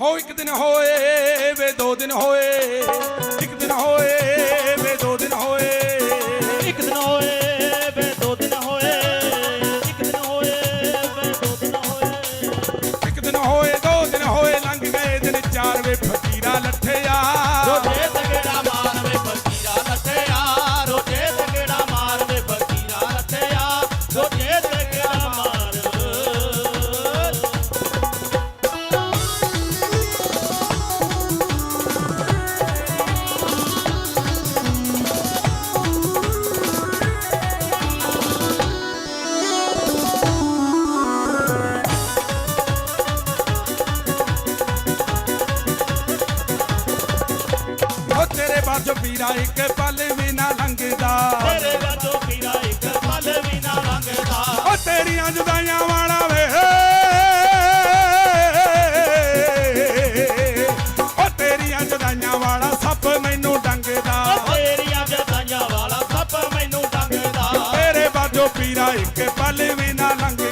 ਹੋ ਇੱਕ ਦਿਨ ਹੋਏ ਵੇ ਦੋ ਦਿਨ ਹੋਏ, ਇੱਕ ਦਿਨ ਹੋਏ ਵੇ ਦੋ ਦਿਨ ਹੋਏ। ਪੀਰਾ ਇੱਕ ਪਲ ਵੀ ਨਾ ਲੰਘਦਾ। ਤੇਰੇ ਬਾਝੋਂ ਪੀਰਾ ਇੱਕ ਪਲ ਵੀ ਨਾ ਲੰਘਦਾ। ਉਹ ਤੇਰੀਆਂ ਜੁਦਾਈਆਂ ਵਾਲਾ ਵੇ। ਉਹ ਤੇਰੀਆਂ ਜੁਦਾਈਆਂ ਵਾਲਾ ਸੱਪ ਮੈਨੂੰ ਡੰਗਦਾ। ਤੇਰੀਆਂ ਜਦਾਈਆਂ ਵਾਲਾ ਸੱਪ ਮੈਨੂੰ ਡੰਗਦਾ। ਤੇਰੇ ਬਾਝੋਂ ਪੀਰਾ ਇੱਕ ਪਲ ਵੀ ਨਾ ਲੰਘਦਾ।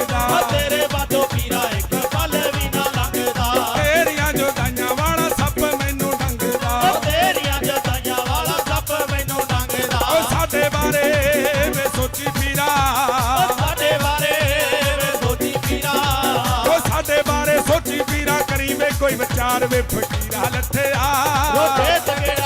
ਵੇ ਫਕੀਰਾ ਲੱਠਿਆ ਰੋਟੇ ਤਗੜਾ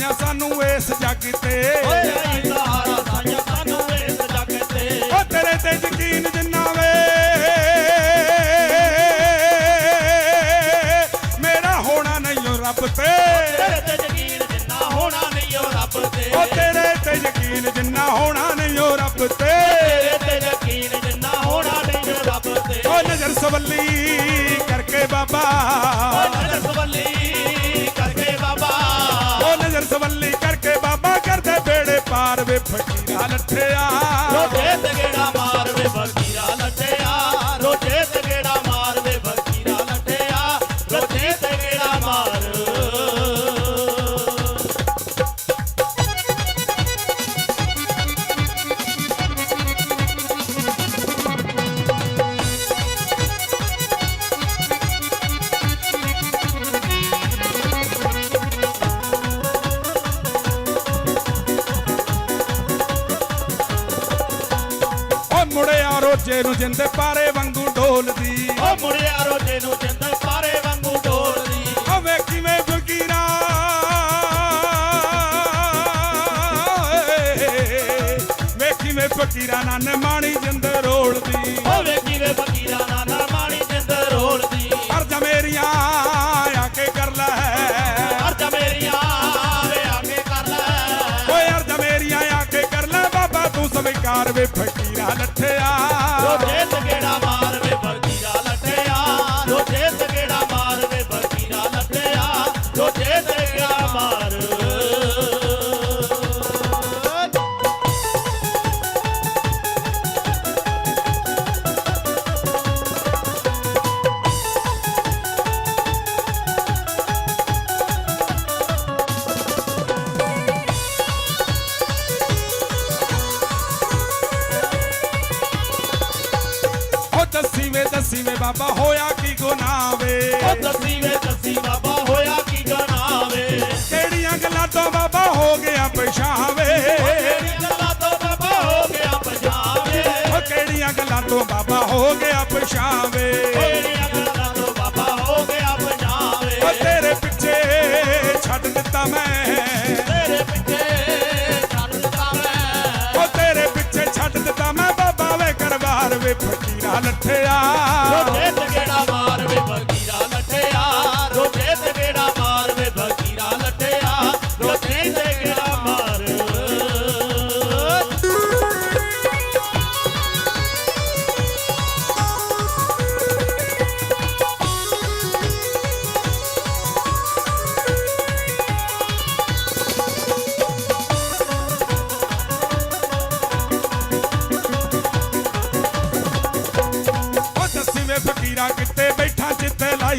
ਸਾਈਆਂ ਸਾਨੂੰ ਇਸ ਜੱਗ ਤੇ। ਓਏ ਆਈ ਸਹਾਰਾ ਸਾਇਆ ਸਾਨੂੰ ਇਸ ਜੱਗ ਤੇ। ਉਹ ਤੇਰੇ ਤੇ ਯਕੀਨ ਜਿੰਨਾ ਵੇ। ਮੇਰਾ ਹੋਣਾ ਨਹੀਂ ਓ ਰੱਬ ਤੇ। ਤੇਰੇ ਤੇ ਯਕੀਨ ਜਿੰਨਾ ਹੋਣਾ ਨਹੀਂ ਉਹ ਰੱਬ ਤੇ। ਉਹ ਤੇਰੇ ਤੇ ਯਕੀਨ ਜਿੰਨਾ ਹੋਣਾ ਨਹੀਂ ਓ ਰੱਬ ਤੇ। ਤੇਰੇ ਤੇ ਯਕੀਨ ਜਿੰਨਾ ਹੋਣਾ ਨਹੀਂ ਉਹ ਰੱਬ ਤੇ। ਉਹ ਨਜ਼ਰ ਸਵੱਲੀ ਕਰਕੇ ਬਾਬਾ। ਓ ਨਜ਼ਰ ਸਵੱਲੀ ਫਕੀਰਾ ਲੱਠਿਆ ਰੋਜੇ ਤਗੜਾ ਮੁੜਿਆ ਰੋਜੇ ਨੂੰ ਜਿੰਦੇ ਪਾਰੇ ਵਾਂਗੂ ਢੋਲਦੀ ਓ ਮੁੜਿਆ ਰੋਜੇ ਨੂੰ ਜਿੰਦ ਪਾਰੇ ਵਾਂਗੂ ਡੋਲਦੀ। ਉਹ ਵੇ ਕਿਵੇਂ ਫਕੀਰਾ ਵੇ ਕਿਵੇਂ ਫਕੀਰਾ ਨਾਲ ਮਾਣੀ ਜਿੰਦ ਰੋਲਦੀ। ਓ ਵੇ ਫਕੀਰਾ ਸਵੀਕਾਰ ਵੇ ਫਕੀਰਾ ਲੱਠਿਆ ਵੇ ਬਾਬਾ ਹੋਇਆ ਕੀ ਗੁਨਾਹ ਵੇ ਓ ਦੱਸੀ ਵੇ ਦੱਸੀ ਬਾਬਾ ਹੋਇਆ ਕੀ ਗਨਾਵੇ। ਕਿਹੜੀਆਂ ਗੱਲਾਂ ਤੋਂ ਬਾਬਾ ਹੋ ਗਿਆ ਪਛਾਵੇ। ਤੇਰੀ ਗੱਲਾਂ ਤੋਂ ਬਾਬਾ ਹੋ ਗਿਆ ਪੰਜਾਬੇ ਉਹ ਕਿਹੜੀਆਂ ਗੱਲਾਂ ਤੋਂ ਬਾਬਾ ਹੋ ਗਿਆ ਪਛਾਵੇ। ਲੱਠਿਆ ਰੋਜੇ ਤਗੜਾ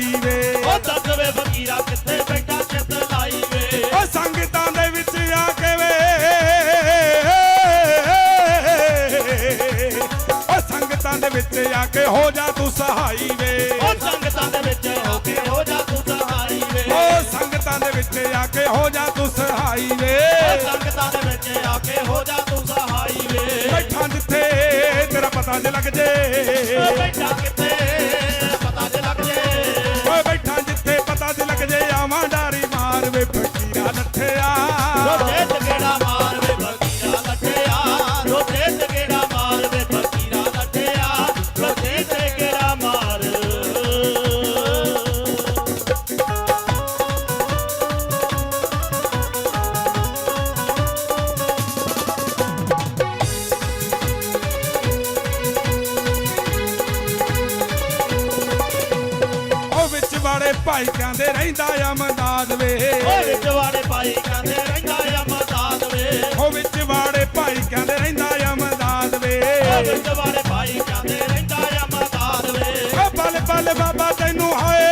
ਲਾਈ ਵੇ ਉਹ ਦੱਸ ਵੇ ਫਕੀਰਾ ਕਿੱਥੇ ਬੈਠਾ ਚਿੱਤ ਲਾਈ ਵੇ ਓ ਸੰਗਤਾਂ ਦੇ ਵਿੱਚ ਆ ਕੇ ਵੇ। ਓ ਸੰਗਤਾਂ ਦੇ ਵਿੱਚ ਆ ਕੇ ਹੋ ਜਾ ਤੂੰ ਸਹਾਈ ਵੇ ਉਹ ਸੰਗਤਾਂ ਦੇ ਵਿੱਚ ਹੋ ਕੇ ਹੋ ਜਾ ਤੂੰ ਸਹਾਈ ਵੇ ਓ ਸੰਗਤਾਂ ਦੇ ਵਿੱਚ ਆ ਕੇ ਹੋ ਜਾ ਤੂੰ ਸਹਾਈ ਵੇ ਉਹ ਸੰਗਤਾਂ ਦੇ ਵਿੱਚ ਆ ਕੇ ਹੋ ਜਾ ਤੂੰ ਸਹਾਈ ਵੇ ਬੈਠਾ ਜਿੱਥੇ ਤੇਰਾ ਪਤਾ ਜੇ ਲੱਗ ਜੇ। ਉਹ ਬੈਠਾ ਕਿੱਥੇ ਕਹਿੰਦੇ ਰਹਿੰਦਾ ਅਮਦਾਦ ਵੇ। ਉਹ ਵਿੱਚ ਵਾਲੇ ਭਾਈ ਕਹਿੰਦੇ ਰਹਿੰਦਾ ਅਮਦਾਦ ਵੇ। ਉਹ ਵਿੱਚ ਵਾਲੇ ਭਾਈ ਕਹਿੰਦੇ ਰਹਿੰਦਾ ਅਮਦਾਦ ਵੇ। ਉਹ ਵਿੱਚ ਵਾਲੇ ਭਾਈ ਕਹਿੰਦੇ ਰਹਿੰਦਾ ਅਮਦਾਦ ਵੇ। ਓ ਬਲ ਬਲ ਬਾਬਾ ਤੈਨੂੰ ਹਾਏ।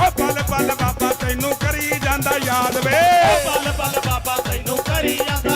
ਓ ਬਲ ਬਲ ਬਾਬਾ ਤੈਨੂੰ ਕਰੀ ਜਾਂਦਾ ਯਾਦ ਵੇ। ਬੱਲ ਬੱਲ ਬਾਬਾ ਤੈਨੂੰ ਕਰੀ ਜਾਂਦਾ